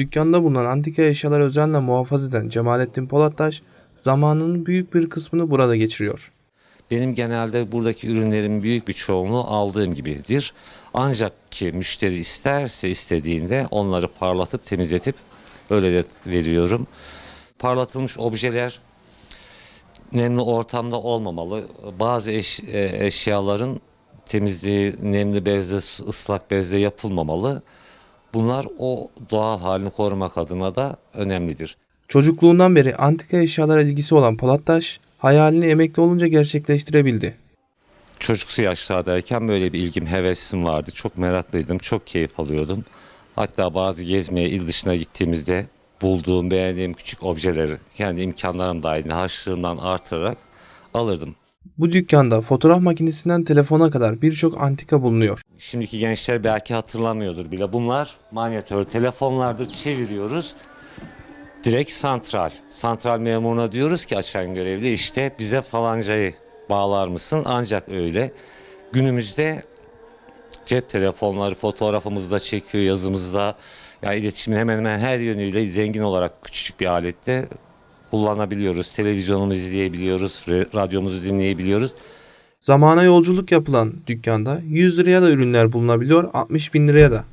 Dükkanda bulunan antika eşyaları özenle muhafaza eden Cemalettin Polattaş, zamanının büyük bir kısmını burada geçiriyor. Benim genelde buradaki ürünlerin büyük bir çoğunluğu aldığım gibidir. Ancak ki müşteri isterse istediğinde onları parlatıp temizletip öyle de veriyorum. Parlatılmış objeler nemli ortamda olmamalı. Bazı eş- e, eşyaların temizliği nemli bezde, ıslak bezde yapılmamalı. Bunlar o doğal halini korumak adına da önemlidir. Çocukluğundan beri antika eşyalara ilgisi olan Polattaş, hayalini emekli olunca gerçekleştirebildi. Çocuksu yaşlardayken böyle bir ilgim, hevesim vardı. Çok meraklıydım, çok keyif alıyordum. Hatta bazı gezmeye, il dışına gittiğimizde bulduğum, beğendiğim küçük objeleri kendi imkanlarım dahilinde harçlığımdan artırarak alırdım. Bu dükkanda fotoğraf makinesinden telefona kadar birçok antika bulunuyor. Şimdiki gençler belki hatırlamıyordur bile. Bunlar manyetör telefonlardır, çeviriyoruz. Direkt santral. Santral memuruna diyoruz ki açan görevli işte bize falancayı bağlar mısın? Ancak öyle. Günümüzde cep telefonları fotoğrafımızda çekiyor, yazımızda. Yani iletişimin hemen hemen her yönüyle zengin olarak küçücük bir alette kullanabiliyoruz. Televizyonumuzu izleyebiliyoruz, radyomuzu dinleyebiliyoruz. Zamana yolculuk yapılan dükkanda 100 liraya da ürünler bulunabiliyor, 60 bin liraya da.